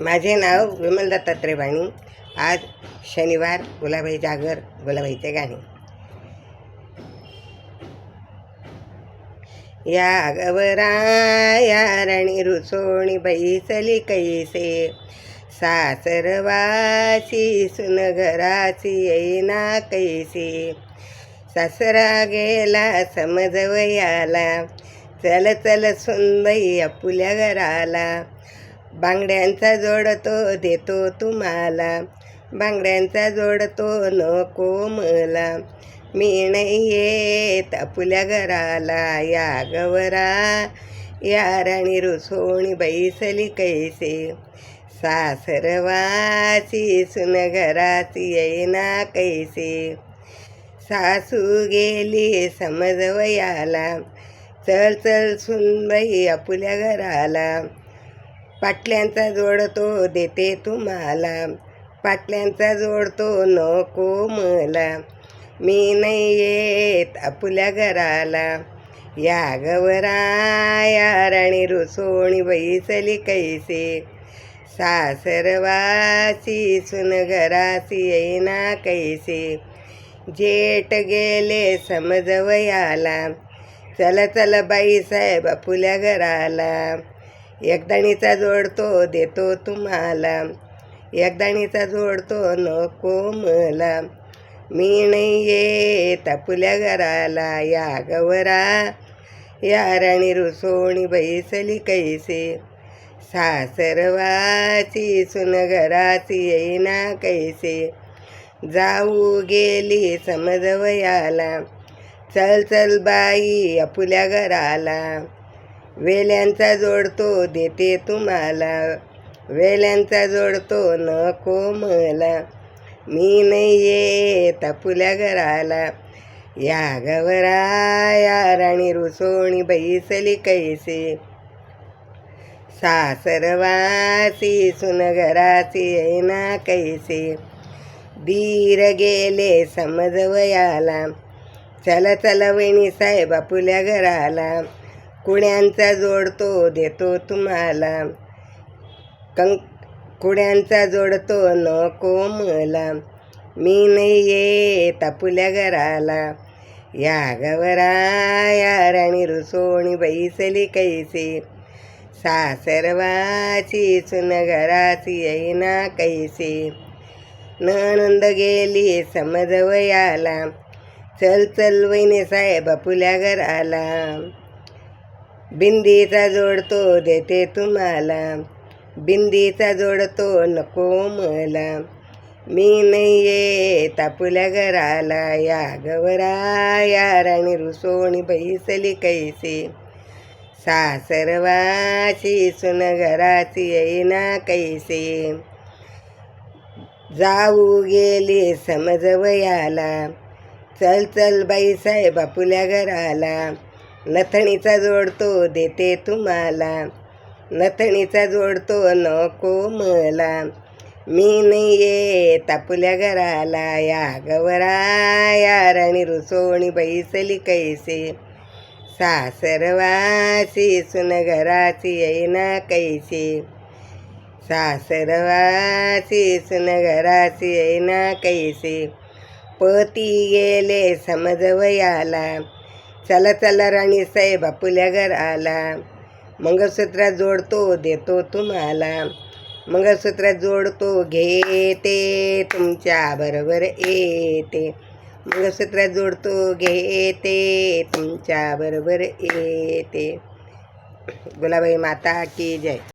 माझे नाव विमल दत्तात्रय वाणी. आज शनिवार गुलाबाई जागर गुलाबाईचे गाणे. या गवरा या राणी रुसोणी बैसली कैसे? सासरवासी सुन घराची येईना कैसे? सासरा गेला समजवयाला. चल चल सुनबाई आपुल्या घराला. बांगड्यांचा जोडतो देतो तुम्हाला. बांगड्यांचा जोडतो नको मला. मी नाही येत आपुल्या घराला या गवरा या राणी रुसोणी बैसली कैसे? सासरवासी सुन घराची येईना कैसे? सासू गेली समजवयाला. चल चल सुनबाई आपुल्या घराला. पाटल्यांचा जोडतो देते तुम्हाला. पाटल्यांचा जोडतो नको मला. मी नाही येत आपुल्या घराला. या गवराया राणी रुसोणी बैसली कैसे? सासरवासी सुन घरासी येईना कैसे? जेठ गेले समजवयाला. चल चल बाई साहेब आपुल्या घराला. एकदाणीचा जोडतो देतो तुम्हाला. एकदाणीचा जोडतो नको मला. मी नाही येत आपुल्या घराला या गवरा. या राणी रुसोणी बैसली कैसे? सासरवाची सुन घराची येईना कैसे? जाऊ गेली समजवयाला. चल चल बाई आपुल्या घराला. वेल्यांचा जोडतो देते तुम्हाला. वेल्यांचा जोडतो नको मला. मी नाही येत आपुल्या घराला. या गवरा या राणी रुसोणी बैसली कैसे? सासरवासी सुन घराची येईना कैसे? दीर गेले समजवयाला. चला चला वहिनी साहेब आपुल्या घराला. कुड्यांचा जोडतो देतो तुम्हाला. कं कुड्यांचा जोडतो नको मला. मी नाही येत आपुल्या घराला. या गवरा या राणी रुसोणी बैसली कैसे. सासरवाची सुन घराची येईना कैसे. ननंद गेली समजवयाला. चल चल वहिनी साहेब आपुल्या घराला. बिंदीचा जोडतो देते तुम्हाला. बिंदीचा जोडतो नको मला. मी नाही येत आपल्या घराला. या गवरा या राणी रुसोणी बैसली कैसे. सासरवाची सुन घराची येईना कैसे. जाऊ गेली समजवयाला. चल चल बाई साहेब आपुल्या घराला. नथणीचा जोडतो देते तुम्हाला. नथणीचा जोडतो नको मला. मी नाही ये तापुल्या घराला या गवरा या राणी रुसोणी बैसली कैसे? सासरवासी सुन घराची येईना कैसे? सासरवासी सुन घराची येईना कैसे? पती गेले समजवयाला. चला चला राणी साहेब आपुल्या घराला मंगळसूत्र जोडतो देतो तुम्हाला. मंगळसूत्र जोडतो घेते तुमच्या बरोबर येते. मंगळसूत्र जोडतो घेते तुमच्या बरोबर येते. गुलाबाई माता की जय.